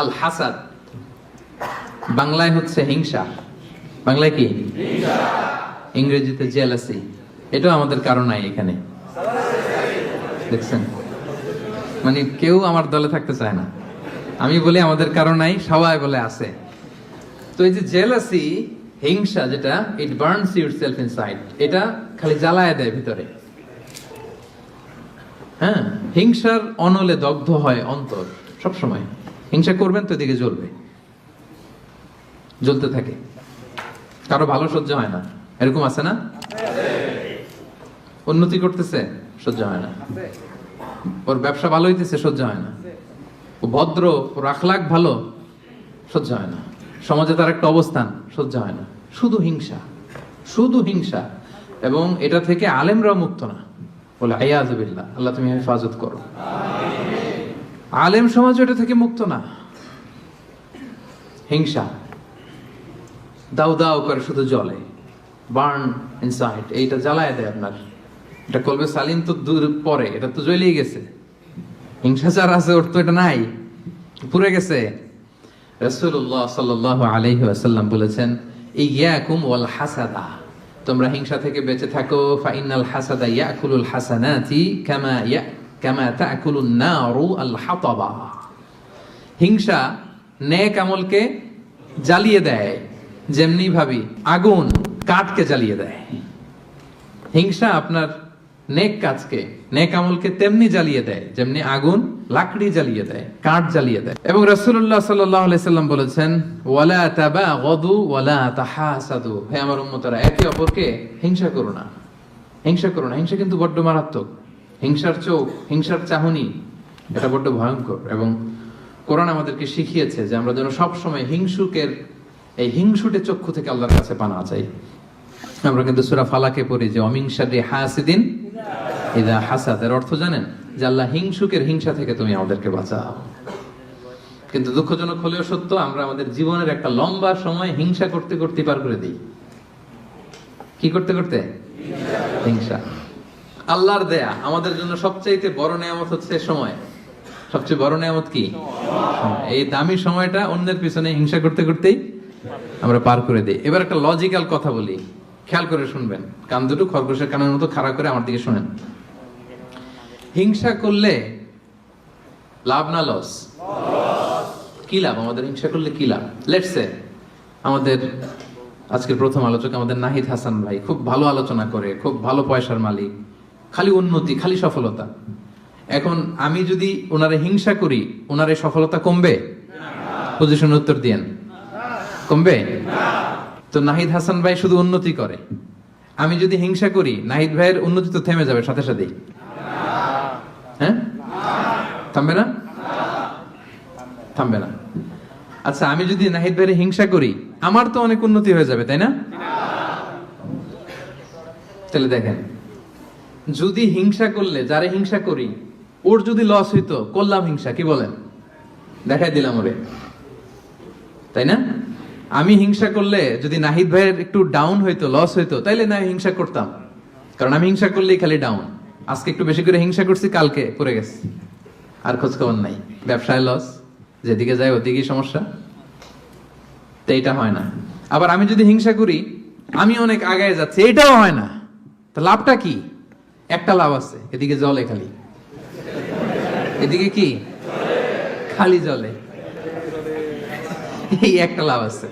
আল হাসাদ বাংলায় হচ্ছে হিংসা। বাংলায় কি? ইংরেজিতে জেলাসি এটাও আমাদের কারণ নাই এখানে। দেখছেন? মানে কেউ আমার দলে থাকতে চায় না। আমি বলি আমাদের কারণ নাই, সবাই বলে আছে। তো এই যে জেলাসি হিংসা যেটা it burns yourself inside এটা খালি জ্বালায় দেয় ভিতরে। হ্যাঁ? হিংসার অনলে দগ্ধ হয় অন্তর সব সময় হিংসা করবেন তো এদিকে জ্বলবে। জ্বলতে থাকে। কারও ভালো সহ্য হয় না। এরকম আছে না? উন্নতি করতেছে, সহ্য হয় না। ওর ব্যবসা ভালো হইতেছে, সহ্য হয় না। ও ভদ্র, ওর আখলাখ ভালো, সহ্য হয় না। সমাজে তার একটা অবস্থান, সহ্য হয় না। শুধু হিংসা শুধু হিংসা। এবং এটা থেকে আলেমরাও মুক্ত না। বলে আয়াজবিল্লাহ আল্লাহ তুমি হেফাজত করো। আলেম সমাজ এটা থেকে মুক্ত না। হিংসা। দাউ দাউ করে শুধু জলে বার্ন ইনসাইড এইটা জ্বালায় দেয় আপনার। এটা কলবে সালিম তো দূর পরে, এটা তো জ্বলেই গেছে। হিংসাচার আছে, ওর তো এটা নাই। পুড়ে গেছে। রাসূলুল্লাহ সাল্লাল্লাহু আলাইহি ওয়াসাল্লাম বলেছেন ইয়াকুম ওয়াল হাসাদা। তোমরা হিংসা থেকে বেঁচে থাকো ফা ইন্নাল হাসাদা ইয়াকুলুল হাসানাতি কামা ইয়া নারু আল হাতাবা হিংসা আমলকে জ্বালিয়ে দেয়, যেমনি ভাবি আগুন কাঠকে জ্বালিয়ে দেয়। হিংসা আপনার নেক কাজকে নেক আমলকে তেমনি জ্বালিয়ে দেয়, যেমনি আগুন লাকড়ি জ্বালিয়ে দেয়, কাঠ জ্বালিয়ে দেয়। এবং আলাইহি সাল্লাম বলেছেন, ওয়ালা তাবাগাদু ওয়ালা তাহাসাদু। হে আমার উম্মতরা, একে অপরকে হিংসা করো না। হিংসা করো না, হিংসা কিন্তু বড্ড মারাত্মক। হিংসার চোখ, হিংসার চাহনি, এটা বড্ড ভয়ঙ্কর এবং কোরআন আমাদেরকে শিখিয়েছে যে আমরা যেন সবসময় হিংসুকের, এই হিংসুটে চক্ষু থেকে আল্লাহর কাছে পানা চাই। আমরা কিন্তু সুরা ফালাকে পড়ি যে অমিংসারি হাসিদিন ইদা হাসাদ। এর অর্থ জানেন যে আল্লাহ হিংসুকের হিংসা থেকে তুমি আমাদেরকে বাঁচাও। কিন্তু দুঃখজনক হলেও সত্য, আমরা আমাদের জীবনের একটা লম্বা সময় হিংসা করতে করতে পার করে দিই। কি করতে করতে? হিংসা। আল্লাহর দেয়া, আমাদের জন্য সবচাইতে বড় নিয়ামত হচ্ছে সময়। সবচেয়ে বড় নিয়ামত কি? এই দামি সময়টা অন্যের পিছনে হিংসা করতে করতেই আমরা পার করে দিই। এবার একটা লজিক্যাল কথা বলি। খেয়াল করে শুনবেন। কান দুটো খরগোশের কানের মতো খাড়া করে আমার দিকে শুনেন। হিংসা করলে লাভ না লস কি লাভ? আমাদের হিংসা করলে কি লাভ? লেটসে আমাদের আজকের প্রথম আলোচক আমাদের নাহিদ হাসান ভাই খুব ভালো আলোচনা করে, খুব ভালো পয়সার মালিক। খালি উন্নতি, খালি সফলতা। এখন আমি যদি ওনারে হিংসা করি, ওনারে সফলতা কমবে? পজিশন উত্তর দিয়েন। কমবে? তো নাহিদ হাসান ভাই শুধু উন্নতি করে। আমি যদি হিংসা করি, নাহিদ ভাইয়ের উন্নতি তো থেমে যাবে সাথে সাথেই। হ্যাঁ? থামবে না? থামবে না। আচ্ছা আমি যদি নাহিদ ভাইয়ের হিংসা করি, আমার তো অনেক উন্নতি হয়ে যাবে, তাই না? তাহলে দেখেন। যদি হিংসা করলে, যারে হিংসা করি, ওর যদি লস হইতো, করলাম হিংসা, কি বলেন? দেখাই দিলাম ওরে। তাই না? আমি হিংসা করলে যদি নাহিদ ভাইয়ের একটু ডাউন হইতো লস হইতো, তাইলে না, হিংসা করতাম। কারণ আমি হিংসা করলেই খালি ডাউন আজকে একটু বেশি করে হিংসা করছি, কালকে পড়ে গেছে। আর খোঁজ খবর নাই। ব্যবসায় লস যেদিকে যায় ওদিকেই সমস্যা। তো এইটা হয় না। আবার আমি যদি হিংসা করি আমি অনেক আগায় যাচ্ছি, এটাও হয় না। তো লাভটা কি? একটা লাভ আছে এদিকে জলে খালি। এদিকে কি? খালি জলে। এই একটা লাভ আছে।